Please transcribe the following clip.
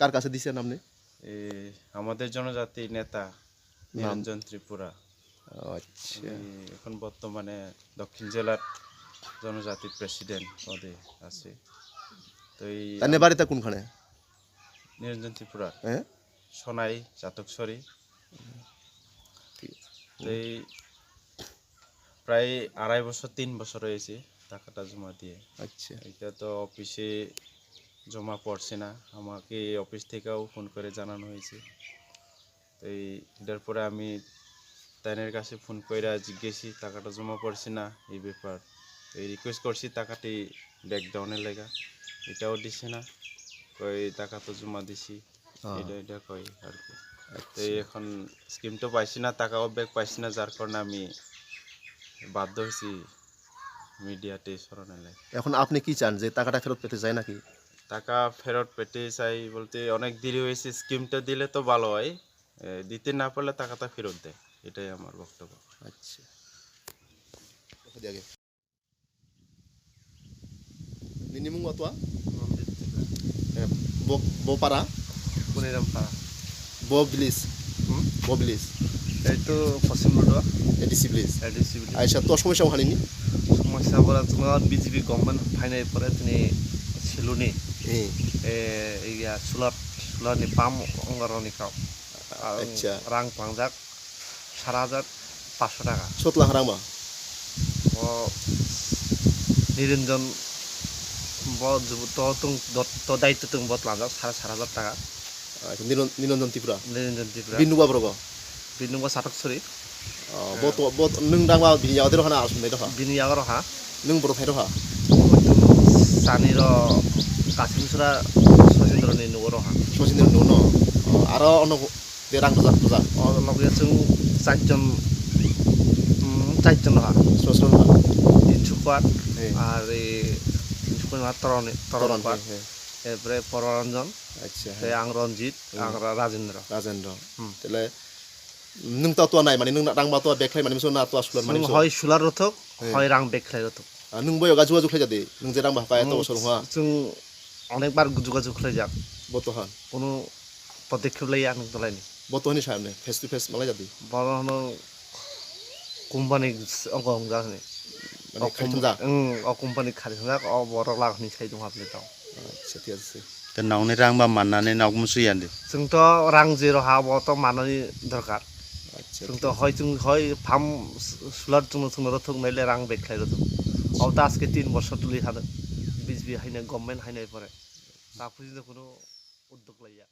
কার কাছে দিচ্ছেন আপনি? আমাদের জনজাতি নেতা নিরঞ্জন ত্রিপুরা। আচ্ছা। এখন বর্তমানে দক্ষিণ জেলার জনজাতির প্রেসিডেন্ট পদে আছে। তো এই বাড়িতে কোনখানে? নিরঞ্জন ত্রিপুরা। হ্যাঁ? সোনাই চাতকসরি এই প্রায় আড়াই বছর তিন বছর হয়েছে টাকাটা জমা দিয়ে। আচ্ছা। এটা তো অফিসে জমা পড়ছে না। আমাকে অফিস থেকেও ফোন করে জানানো হয়েছে। তো এই এটার পরে আমি তাইনের কাছে ফোন করে জিজ্ঞেসি টাকাটা জমা পড়ছে না? এই ব্যাপার। এই রিকোয়েস্ট করছি টাকাটি ব্যাকডাউনের লেগা। এটাও দিছে না। কই টাকা তো জমা দিছি। এটা এটা কই আর কি। তো এখন স্কিম তো পাইছি না টাকাও ব্যাক পাইছি না যার কারণে আমি বাধ্য হয়েছি মিডিয়াতে সরানোর লাগে। এখন আপনি কি চান যে টাকাটা ফেরত পেতে চাই নাকি? টাকা ফেরত পেতে চাই বলতে অনেক দেরি হয়েছে স্কিমটা দিলে তো ভালো হয়। দিতে না পারলে টাকাটা ফেরত দেয় এটাই আমার বক্তব্য। আচ্ছা? Bo bilis. এই তো পশ্চিম বড়ুয়া to সমস্যা হানিনি? সমস্যা বলা তোমার বিজেপি গভর্নমেন্ট ফাইনাল পরে তিনি সিলুনি Eh. ইয়া সুলার সুলারনি পাম অঙ্গারনি কাউ আচ্ছা। রাং পাংজাক সাত হাজার পাঁচশো টাকা Sotla harang ba? ও নিরঞ্জন ব যুব- তো তুং দ- তো দায়িত্ব তুং বত লাঞ্জাক সাড়ে সাত হাজার টাকা Aisha niron Niranjan Tripura ba brogo? বিনুঙ্গ সাতক sorry binya odero hana asun dai ha. বিনি আগর হা Nung bro thai ha. সানির Ha Sosin no no. Aro ono de rang to to za. লগে जों উম, চারজন হা Sosin ha. তিনশো Eh. আর এই তিনশো তরণ তরণ he. এরপরে পররঞ্জন. তে আং রঞ্জিত আং Rajendra. Hmm. To nai mani nung dang ba to beklai mani so na to asulan mani जों so. হয় সুলার রথক Eh. হয় রাং বেখলাই রথক pa to so ha. অনেকবার যোগাযোগ হয়ে যান। বর্তমান কোনো পদক্ষেপ লাই আনক দলাইনি বর্তমানে সামনে ফেস টু ফেস মালাই যাবি? বড় কোম্পানি অঙ্গ অঙ্গাহনে কোম্পানি খালি থাক অ বড় লাগনি সাই দাও আচ্ছা ঠিক আছে। নাওনে রাং বা মাননাनै নাও মুসুই আনदे जोंथ' रां जेरो हा बथ' দরকার। আচ্ছা, दरकार হয় जों হয় ফার্ম সুলার জন্য সুন্দর থাকনাইলে রাং বেক খাইরো তো অবতা আজকে তিন বছর তুলি হাদো বিজবি হাইনাय গভর্নমেন্ট হাইনাय পরে। তা পর্যন্ত কোনো উদ্যোগ লাইয়া।